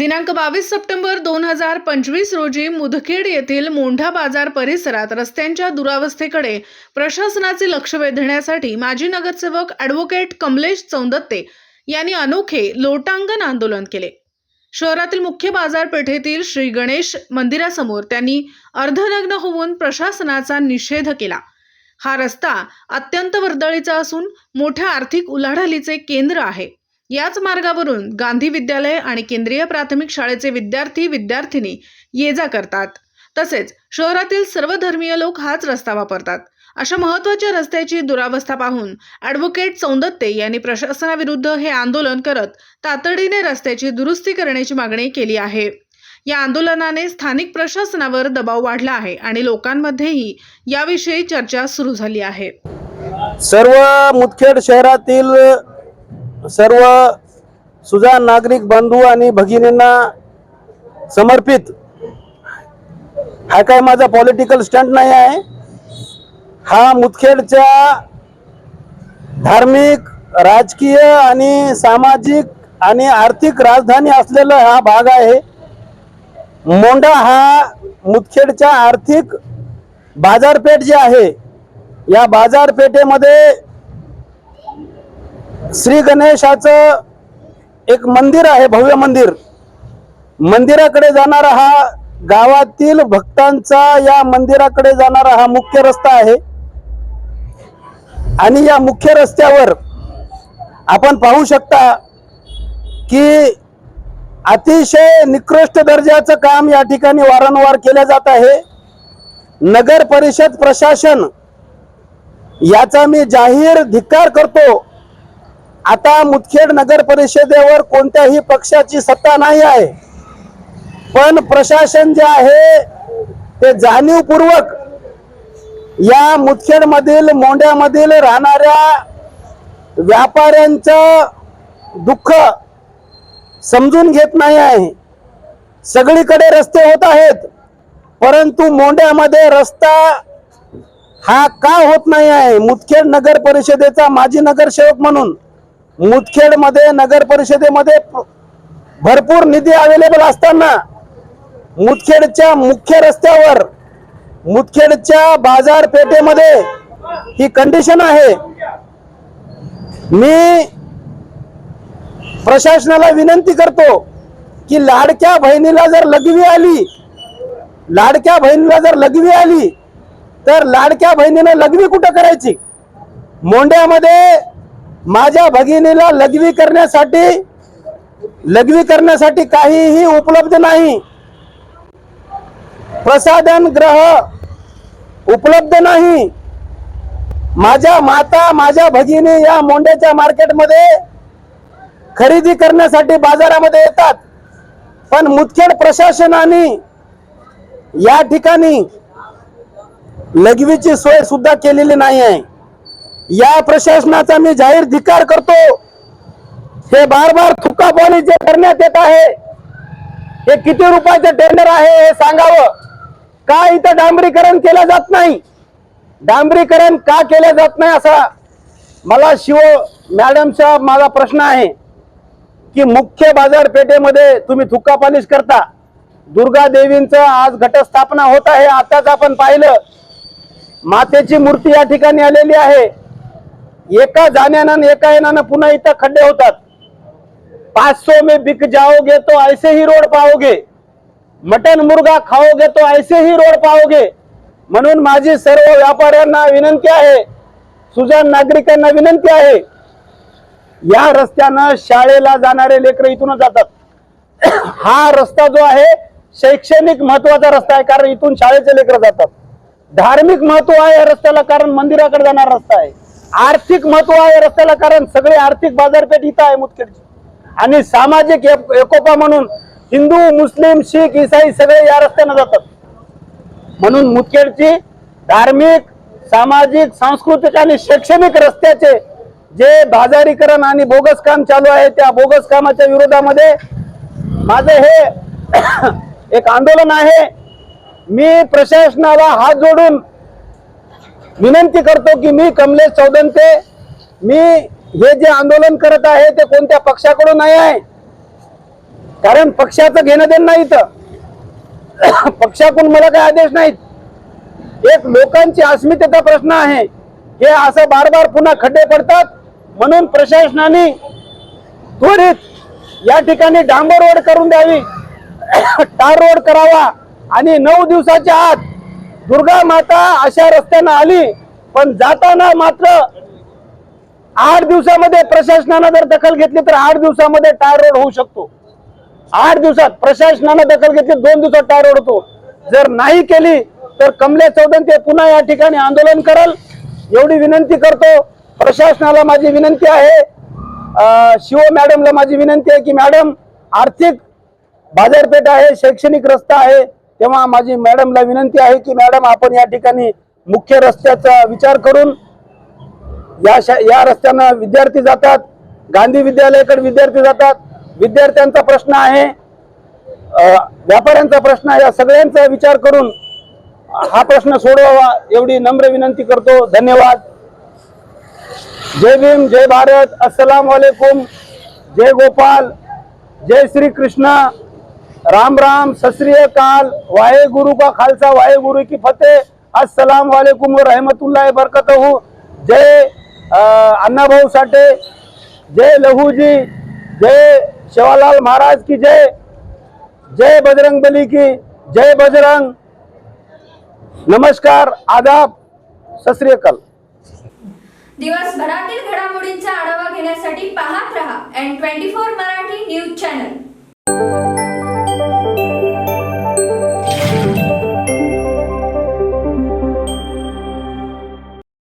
दिनांक बावीस सप्टेंबर दोन हजार पंचवीस रोजी मुदखेड येथील मोंढा बाजार परिसरात रस्त्यांच्या दुरावस्थेकडे प्रशासनाचे लक्ष वेधण्यासाठी माजी नगरसेवक ॲडव्होकेट कमलेश चौंदत्ते यांनी अनोखे लोटांगण आंदोलन केले. शहरातील मुख्य बाजारपेठेतील श्री गणेश मंदिरासमोर त्यांनी अर्धनग्न होऊन प्रशासनाचा निषेध केला. हा रस्ता अत्यंत वर्दळीचा असून मोठ्या आर्थिक उलाढालीचे केंद्र आहे. याच मार्गावरून गांधी विद्यालय आणि केंद्रीय प्राथमिक शाळेचे विद्यार्थी विद्यार्थिनी ये जा करतात. तसेच शहरातील सर्व धर्मीय लोक हाच रस्ता वापरतात. अशा महत्त्वाच्या रस्त्याची दुरावस्था पाहून ॲडव्होकेट सौंदत्ते यांनी प्रशासनाविरुद्ध हे आंदोलन करत तातडीने रस्त्याची दुरुस्ती करण्याची मागणी केली आहे. या आंदोलनाने स्थानिक प्रशासनावर दबाव वाढला आहे आणि लोकांमध्येही याविषयी चर्चा सुरू झाली आहे. सर्व मुदखेड शहरातील सर्व सुजा नागरिक बंधू आणि भगिनींना समर्पित. हा काय माझा पॉलिटिकल स्टंट नाही आहे. हा मुदखेडच्या धार्मिक राजकीय आणि सामाजिक आणि आर्थिक राजधानी असलेला हा भाग आहे. मोंडा हा मुदखेडच्या आर्थिक बाजारपेठ जी आहे या बाजारपेठेमध्ये श्री गणेशाचं एक मंदिर आहे भव्य मंदिर. मंदिराकडे जाणारा हा गावातील भक्तांचा या मंदिराकडे जाणारा हा मुख्य रस्ता आहे. आणि या मुख्य रस्त्यावर आपण पाहू शकता की अतिशय निकृष्ट दर्जाचं काम या ठिकाणी वारंवार केलं जात आहे. नगर परिषद प्रशासन याचा मी जाहीर धिक्कार करतो. आता मुदखेड नगर परिषदेवर कोणत्याही पक्षाची सत्ता नाही आहे. पण प्रशासन जे आहे ते जाणीवपूर्वक या मुदखेड मधील राहणाऱ्या व्यापाऱ्यांचं दुःख समजून घेत नाही आहे. सगळीकडे रस्ते होत आहेत परंतु मोंड्यामध्ये रस्ता हा का होत नाही आहे? मुदखेड नगर परिषदेचा माजी नगरसेवक म्हणून मुदखेडमध्ये नगर परिषदेमध्ये भरपूर निधी अवेलेबल असताना मुदखेडच्या मुख्य रस्त्यावर मुदखेडच्या बाजारपेठेमध्ये ही कंडिशन आहे. मी प्रशासनाला विनंती करतो की लाडक्या बहिणीला जर लघवी आली लाडक्या बहिणीला जर लघवी आली तर लाडक्या बहिणीनं लघवी कुठं करायची? मोंढ्यामध्ये माझ्या भगिनीला लघवी करण्यासाठी लघवी करण्यासाठी काहीही उपलब्ध नाही. प्रसाधन ग्रह उपलब्ध नाही. माझ्या माता माझ्या भगिनी या मोंड्याच्या मार्केटमध्ये खरेदी करण्यासाठी बाजारामध्ये येतात. पण मुदखेड प्रशासनाने या ठिकाणी लघवीची सोय सुद्धा केलेली नाही आहे या प्रशासनाचा मी जाहीर धिकार करतो. हे बार बार थुकापाणी जे करण्यात येत आहे हे किती रुपयाचे टेंडर आहे हे सांगावं? का इथं डांबरीकरण केलं जात नाही? डांबरीकरण का केलं जात नाही असा मला शिव मॅडमचा माझा प्रश्न आहे की मुख्य बाजारपेठेमध्ये तुम्ही थुक्का पालिश करता. दुर्गा देवींचं आज घटस्थापना होत आहे आताच आपण पाहिलं. मातेची मूर्ती या ठिकाणी आलेली आहे. एका जाण्यानं एका येण्यानं पुन्हा इथं खड्डे होतात. पाच सो में बिक जाओगे तो ऐसे ही रोड पाओगे. मटन मुर्गा खाओगे तो ऐसे ही रोड पाओगे. म्हणून माझी सर्व व्यापाऱ्यांना विनंती आहे सुजाण नागरिकांना विनंती आहे या रस्त्यानं शाळेला जाणारे लेकर इथूनच जातात. हा रस्ता जो आहे शैक्षणिक महत्त्वाचा रस्ता आहे कारण इथून शाळेचे लेकर जातात. धार्मिक महत्त्व आहे या रस्त्याला कारण मंदिराकडे जाणारा रस्ता आहे. आर्थिक महत्त्व आहे रस्त्याला कारण सगळे आर्थिक बाजारपेठ इथं आहे मुदखेडची. आणि सामाजिक एकोपा म्हणून हिंदू मुस्लिम शीख इसाई सगळे या रस्त्यानं जातात. म्हणून मुदखेडची धार्मिक सामाजिक सांस्कृतिक आणि शैक्षणिक रस्त्याचे जे बाजारीकरण आणि बोगस काम चालू आहे त्या बोगस कामाच्या विरोधामध्ये माझं हे एक आंदोलन आहे. मी प्रशासनाला हात जोडून विनंती करतो की मी कमलेश चौदंते मी हे जे आंदोलन करत आहे ते कोणत्या पक्षाकडून नाही आहे? कारण पक्षाचं घेणं देणं नाही इथं. पक्षाकडून मला काही आदेश नाहीत. एक लोकांची अस्मितेचा प्रश्न आहे. हे असं बार बार पुन्हा खड्डे पडतात. म्हणून प्रशासनाने त्वरित या ठिकाणी डांबर रोड करून द्यावी. टार रोड करावा. आणि नऊ दिवसाच्या आत दुर्गा माता अशा रस्त्यानं आली पण जाताना मात्र आठ दिवसामध्ये प्रशासनानं जर दखल घेतली तर आठ दिवसामध्ये टायर रोड होऊ शकतो. आठ दिवसात प्रशासनानं दखल घेतली दोन दिवसात टायर रोड होतो. जर नाही केली तर कमले चौदन ते पुन्हा या ठिकाणी आंदोलन करल. एवढी विनंती करतो. प्रशासनाला माझी विनंती आहे. शिव मॅडमला माझी विनंती आहे की मॅडम आर्थिक बाजारपेठ आहे शैक्षणिक रस्ता आहे. तेव्हा माझी मॅडमला विनंती आहे की मॅडम आपण या ठिकाणी मुख्य रस्त्याचा विचार करून या शा या रस्त्यानं विद्यार्थी जातात गांधी विद्यालयाकडे विद्यार्थी जातात. विद्यार्थ्यांचा प्रश्न आहे व्यापाऱ्यांचा प्रश्न या सगळ्यांचा विचार करून हा प्रश्न सोडवावा एवढी नम्र विनंती करतो. धन्यवाद. जय भीम जय भारत. अस्सलाम वालेकुम. जय गोपाल. जय श्री कृष्ण राम राम सत वाहे गुरु का खालसा वाहे गुरु की फतेह। अस्सलाम वालेकुम व रहमतुल्लाह बरकत जय अ, अण्णाभाऊ साठे। जय लहूजी जय शेवालाल महाराज की जय। जय बजरंग बली की। जय बजरंग। नमस्कार आदाब। सत दिवसभरातील घडामोडींचा आढावा घेण्यासाठी पाहत रहा N twenty four Marathi news channel